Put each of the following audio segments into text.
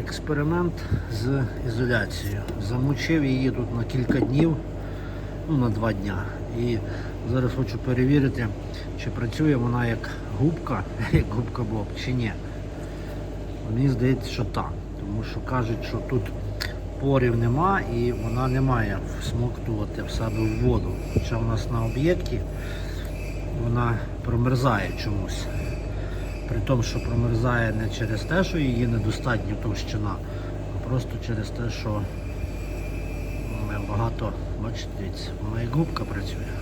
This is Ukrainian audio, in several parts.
Експеримент з ізоляцією. Замочив її тут на кілька днів, ну на два дня. І зараз хочу перевірити, чи працює вона як губка, як губка Боб, чи ні. Мені здається, що так. Тому що кажуть, що тут порів нема і вона не має всмоктувати в себе в воду. Хоча в нас на об'єкті вона промерзає чомусь. При тому, що промерзає не через те, що її недостатньо товщина, а просто через те, що багато, бачите, дивіться, вона як губка працює.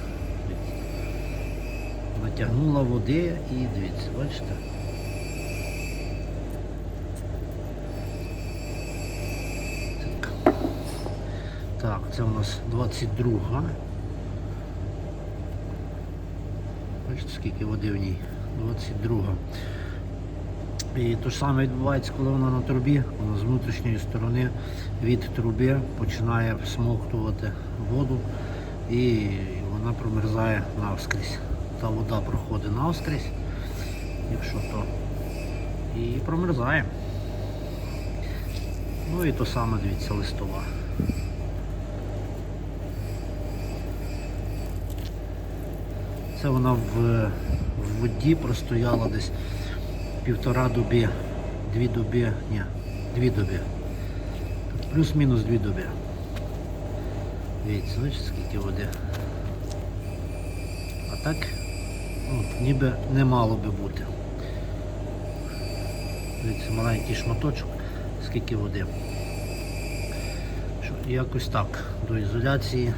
Натягнула води і дивіться, бачите? Так, це у нас 22. Бачите, скільки води в ній? 22. І те ж саме відбувається, коли вона на трубі, вона з внутрішньої сторони від труби починає всмоктувати воду і вона промерзає навскрізь. Та вода проходить навскрізь, якщо то, і промерзає. Ну і то саме, дивіться, листова. Це вона в, в воді простояла десь півтора доби, дві доби, ні, дві доби. Плюс-мінус дві доби. Дивіться, бачите, скільки води. А так, ну, ніби не мало би бути. Дивіться, маленький шматочок, скільки води. Що, якось так, до ізоляції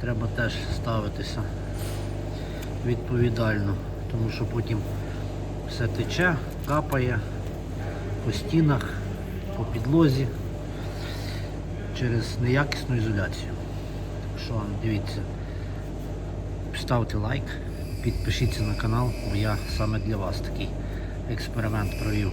треба теж ставитися відповідально, тому що потім все тече, капає по стінах, по підлозі через неякісну ізоляцію. Так що дивіться, ставте лайк, підпишіться на канал, бо я саме для вас такий експеримент провів.